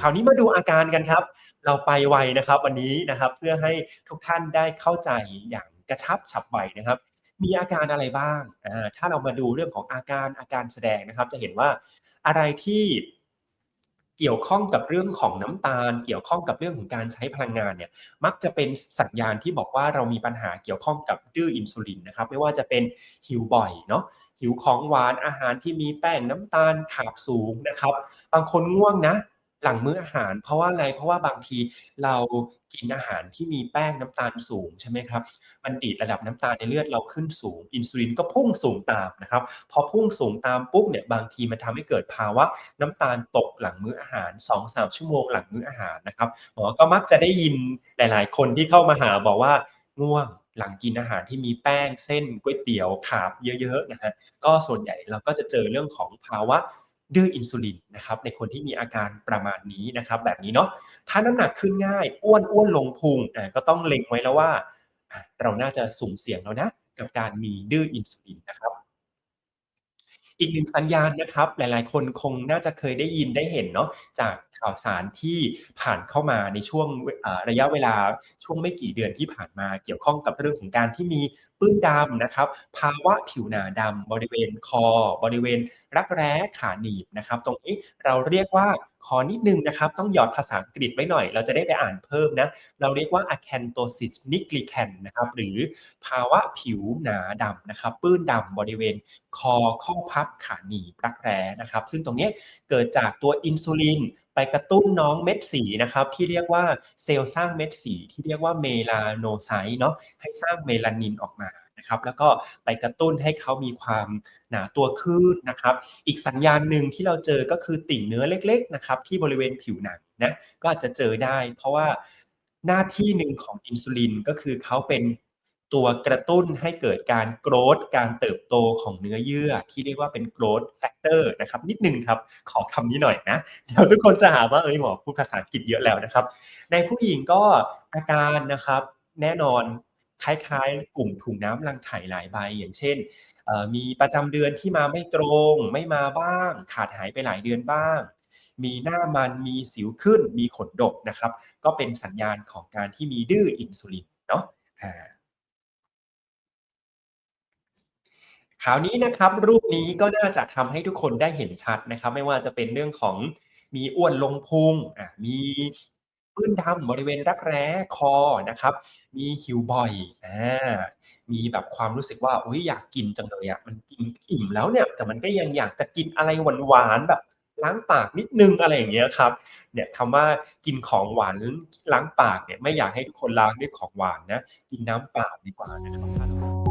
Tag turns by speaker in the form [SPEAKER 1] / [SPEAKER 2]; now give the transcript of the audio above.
[SPEAKER 1] คราวนี้มาดูอาการกันครับ เราไปไวนะครับวันนี้นะครับเพื่อให้ทุกท่านได้เข้าใจอย่างกระชับฉับไวนะครับ มีอาการอะไรบ้างอ่าถ้าเรามาดูเรื่องของอาการอาการแสดงนะครับ จะเห็นว่าอะไรที่เกี่ยวข้องกับเรื่องของน้ำตาล เกี่ยวข้องกับเรื่องของการใช้พลังงานเนี่ยมักจะเป็นสัญญาณที่บอกว่าเรามีปัญหาเกี่ยวข้องกับดื้ออินซูลินนะครับไม่ว่าจะเป็นหิวบ่อยเนาะหิวของหวานอาหารที่มีแป้งน้ำตาลขาบสูงนะครับ บางคนง่วงนะ หลังมื้ออาหาร เพราะว่าอะไร เพราะว่าบางทีเรากินอาหารที่มีแป้งน้ำตาลสูงใช่ไหมครับ มันดีดระดับน้ำตาลในเลือดเราขึ้นสูง อินซูลินก็พุ่งสูงตามนะครับ พอพุ่งสูงตามปุ๊บเนี่ยบางทีมันทำให้เกิดภาวะน้ำตาลตกหลังมื้ออาหาร 2-3 ชั่วโมงหลังมื้ออาหารนะครับหมอก็มักจะได้ยินหลาย ๆ คนที่เข้ามาหาบอกว่าง่วงหลังกินอาหารที่มีแป้งเส้นก๋วยเตี๋ยวขาบเยอะๆนะฮะก็ส่วนใหญ่เราก็จะเจอเรื่องของภาวะ ดื้ออินซูลินนะครับในคนที่มีอาการประมาณนี้นะครับแบบนี้เนาะถ้าน้ำหนักขึ้นง่าย อ้วนอ้วนลงพุงอ่าก็ต้องเล็งไว้แล้วว่า เราน่าจะสุ่มเสี่ยงแล้วนะ กับการมีดื้ออินซูลินนะครับอีกหนึ่งสัญญาณนะครับ หลายๆ คนคงน่าจะเคยได้ยินได้เห็นเนาะจาก ข่าวสารที่ผ่านเข้ามาในช่วงระยะเวลาช่วงไม่กี่เดือนที่ผ่านมาเกี่ยวข้องกับเรื่องของการที่มีปื้นดำนะครับ ภาวะผิวหนาดำบริเวณคอ บริเวณรักแร้ขาหนีบนะครับ ตรงนี้เราเรียกว่าขอนิดนึงนะครับ ต้องหยอดภาษาอังกฤษไว้หน่อย เราจะได้ไปอ่านเพิ่มนะ เราเรียกว่า acanthosis nigricans นะครับ หรือภาวะผิวหนาดำนะครับ ปื้นดำบริเวณคอข้อพับขาหนีบรักแร้นะครับ ซึ่งตรงนี้เกิดจากตัวอินซูลินไปกระตุ้นน้องเม็ดสีนะครับที่เรียกว่าเซลล์สร้างเม็ดสีที่เรียกว่าเมลาโนไซต์เนาะให้สร้างเมลานินออกมานะครับแล้วก็ไปกระตุ้นให้เขามีความหนาตัวขึ้นนะครับ อีกสัญญาณหนึ่งที่เราเจอก็คือติ่งเนื้อเล็กๆนะครับที่บริเวณผิวหนังนะก็อาจจะเจอได้ เพราะว่าหน้าที่หนึ่งของอินซูลินก็คือเขาเป็น ตัวกระตุ้นให้เกิดการโกรธการเติบโตของเนื้อเยื่อ ที่เรียกว่าเป็น growth factor นะครับ นิดนึงครับ ขอคำนี้หน่อยนะ เดี๋ยวทุกคนจะหาว่าเอ้ยหมอพูดภาษาอังกฤษเยอะแล้วนะครับ ในผู้หญิงก็อาการนะครับแน่นอนคล้ายๆ กลุ่มถุงน้ำรังไข่หลายใบ อย่างเช่นมีประจำเดือนที่มาไม่ตรง ไม่มาบ้าง ขาดหายไปหลายเดือนบ้าง มีหน้ามันมีสิวขึ้น มีขนดกนะครับ ก็เป็นสัญญาณของการที่มีดื้ออินซูลินเนาะอ่า คราวนี้นะครับรูปนี้ก็น่าจะทำให้ทุกคนได้เห็นชัดนะครับ ไม่ว่าจะเป็นเรื่องของมีอ้วนลงพุงอะมีปื้นดำบริเวณรักแร้คอนะครับ มีหิวบ่อยอ่ามีแบบความรู้สึกว่าอุ้ยอยากกินจังเลยอะมันกินอิ่มแล้วเนี่ย แต่มันก็ยังอยากจะกินอะไรหวานๆแบบล้างปากนิดนึงอะไรอย่างเงี้ยครับเนี่ยคำว่ากินของหวานล้างปากเนี่ยไม่อยากให้ทุกคนล้างด้วยของหวานนะ กินน้ำเปล่าดีกว่านะครับ